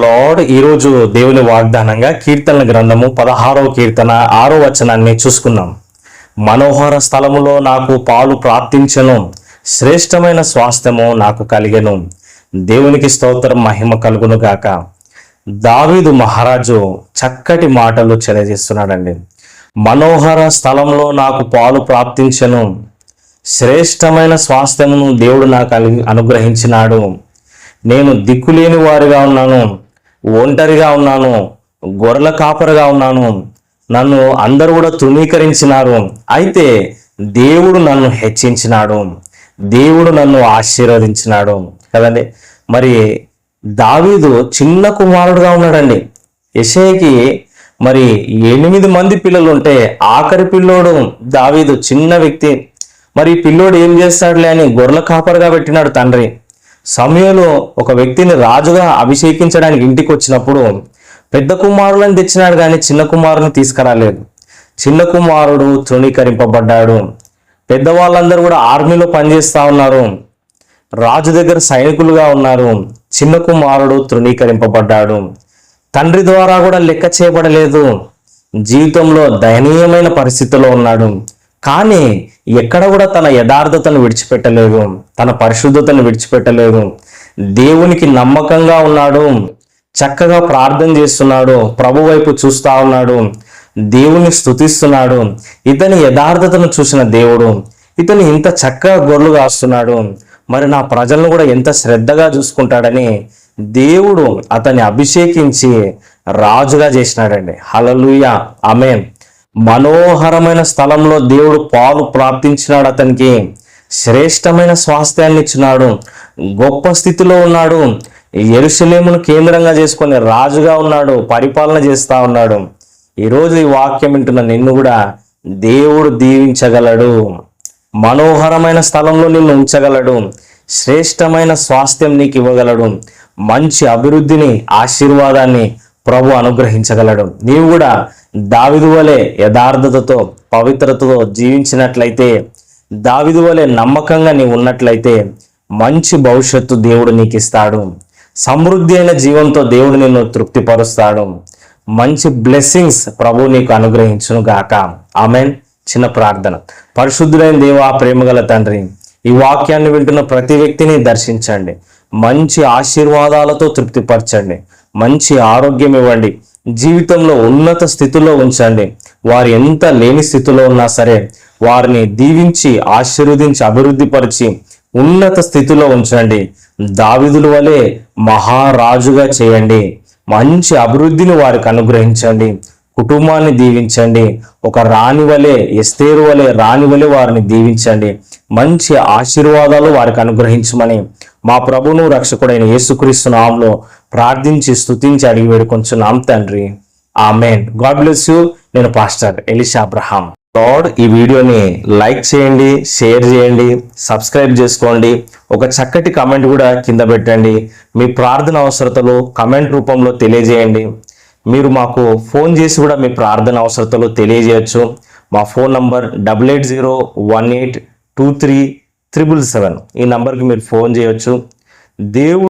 Lord ఈరోజు దేవుని వాగ్దానంగా కీర్తనల గ్రంథము పదహారవ కీర్తన ఆరో వచనాన్ని చూసుకున్నాం మనోహర స్థలములో నాకు పాలు ప్రాప్తించను శ్రేష్టమైన స్వాస్థ్యము నాకు కలిగెను. దేవునికి స్తోత్రం మహిమ కలుగును గాక. దావీదు మహారాజు చక్కటి మాటలు తెలియజేస్తున్నాడండి. మనోహర స్థలంలో నాకు పాలు ప్రాప్తించను శ్రేష్టమైన స్వాస్థ్యమును దేవుడు నాకు అనుగ్రహించినాడు. నేను దిక్కులేని వారిగా ఉన్నాను ఒంటరిగా ఉన్నాను గొర్రెల కాపరగా ఉన్నాను నన్ను అందరూ కూడా తృణీకరించినారు. అయితే దేవుడు నన్ను హెచ్చించినాడు దేవుడు నన్ను ఆశీర్వదించినాడు కదండి. మరి దావీదు చిన్న కుమారుడుగా ఉన్నాడండి. యెషయాకి మరి ఎనిమిది మంది పిల్లలు ఉంటే ఆఖరి పిల్లోడు దావీదు చిన్న వ్యక్తి. మరి పిల్లోడు ఏం చేస్తాడులే అని గొర్రెల కాపరిగా పెట్టినాడు తండ్రి. సమయంలో ఒక వ్యక్తిని రాజుగా అభిషేకించడానికి ఇంటికి వచ్చినప్పుడు పెద్ద కుమారులను తెచ్చినాడు కానీ చిన్న కుమారుని తీసుకురాలేదు. చిన్న కుమారుడు తృణీకరింపబడ్డాడు. పెద్దవాళ్ళందరూ కూడా ఆర్మీలో పనిచేస్తూ ఉన్నారు. రాజు దగ్గర సైనికులుగా ఉన్నారు. చిన్న కుమారుడు తృణీకరింపబడ్డాడు. తండ్రి ద్వారా కూడా లెక్క చేయబడలేదు. జీవితంలో దయనీయమైన పరిస్థితిలో ఉన్నాడు. కానీ ఎక్కడ కూడా తన యథార్థతను విడిచిపెట్టలేదు తన పరిశుద్ధతను విడిచిపెట్టలేదు. దేవునికి నమ్మకంగా ఉన్నాడు చక్కగా ప్రార్థన చేస్తున్నాడు ప్రభు వైపు చూస్తా ఉన్నాడు దేవుని స్థుతిస్తున్నాడు ఇతని యథార్థతను చూసిన దేవుడు ఇతను ఇంత చక్కగా గొర్రెలు కాస్తున్నాడు. మరి నా ప్రజలను కూడా ఎంత శ్రద్ధగా చూసుకుంటాడని దేవుడు అతన్ని అభిషేకించి రాజుగా చేసినాడండి. హలలుయ అమేన్ మనోహరమైన స్థలంలో దేవుడు పాలు ప్రాప్తించినాడు అతనికి. శ్రేష్టమైన స్వాస్థ్యాన్ని ఇచ్చినాడు గొప్ప స్థితిలో ఉన్నాడు. ఎరుసలేమును కేంద్రంగా చేసుకొని రాజుగా ఉన్నాడు. పరిపాలన చేస్తా ఉన్నాడు. ఈరోజు ఈ వాక్యం వింటున్న నిన్ను కూడా దేవుడు దీవించగలడు. మనోహరమైన స్థలంలో నిన్ను ఉంచగలడు. శ్రేష్టమైన స్వాస్థ్యం నీకు ఇవ్వగలడు. మంచి అభివృద్ధిని ఆశీర్వాదాన్ని ప్రభు అనుగ్రహించగలడు. నీవు కూడా దావిదు వలె యథార్థతతో పవిత్రతతో జీవించినట్లయితే దావిదు వలె నమ్మకంగా నీవు ఉన్నట్లయితే మంచి భవిష్యత్తు దేవుడు నీకు ఇస్తాడు సమృద్ధి అయిన జీవంతో దేవుడు నిన్ను తృప్తిపరుస్తాడు. మంచి బ్లెస్సింగ్స్ ప్రభు నీకు అనుగ్రహించును గాక. ఆమెన్. చిన్న ప్రార్థన. పరిశుద్ధులైన దేవా ప్రేమగల తండ్రి ఈ వాక్యాన్ని వింటున్న ప్రతి వ్యక్తిని దర్శించండి. మంచి ఆశీర్వాదాలతో తృప్తిపరచండి. మంచి ఆరోగ్యం ఇవ్వండి. జీవితంలో ఉన్నత స్థితిలో ఉంచండి. వారు ఎంత లేని స్థితిలో ఉన్నా సరే వారిని దీవించి ఆశీర్వదించి అభివృద్ధిపరిచి ఉన్నత స్థితిలో ఉంచండి. దావిదుల వలె మహారాజుగా చేయండి. మంచి అభివృద్ధిని వారికి అనుగ్రహించండి. కుటుంబాన్ని దీవించండి. ఒక రాణి వలె ఎస్తేరు వలె రాణి వలె వారిని దీవించండి. మంచి ఆశీర్వాదాలు వారికి అనుగ్రహించమని మా ప్రభును రక్షకుడైన యేసుక్రీస్తు నామంలో ప్రార్థించి స్తుతించి అడిగి వేడుకొంచున్నాం తండ్రి. ఆమెన్. God bless you. నేను పాస్టర్ ఎలిషా అబ్రహాం. లార్డ్ ఈ వీడియోని లైక్ చేయండి షేర్ చేయండి సబ్స్క్రైబ్ చేసుకోండి. ఒక చక్కటి కమెంట్ కూడా కింద పెట్టండి. మీ ప్రార్థన అవసరతలు కమెంట్ రూపంలో తెలియజేయండి. మీరు మాకు ఫోన్ చేసి కూడా మీ ప్రార్థన అవసరతలు తెలియజేయచ్చు. మా phone number double eight zero one eight two three triple seven. ఈ నంబర్కి మీరు ఫోన్ చేయొచ్చు. దేవుడు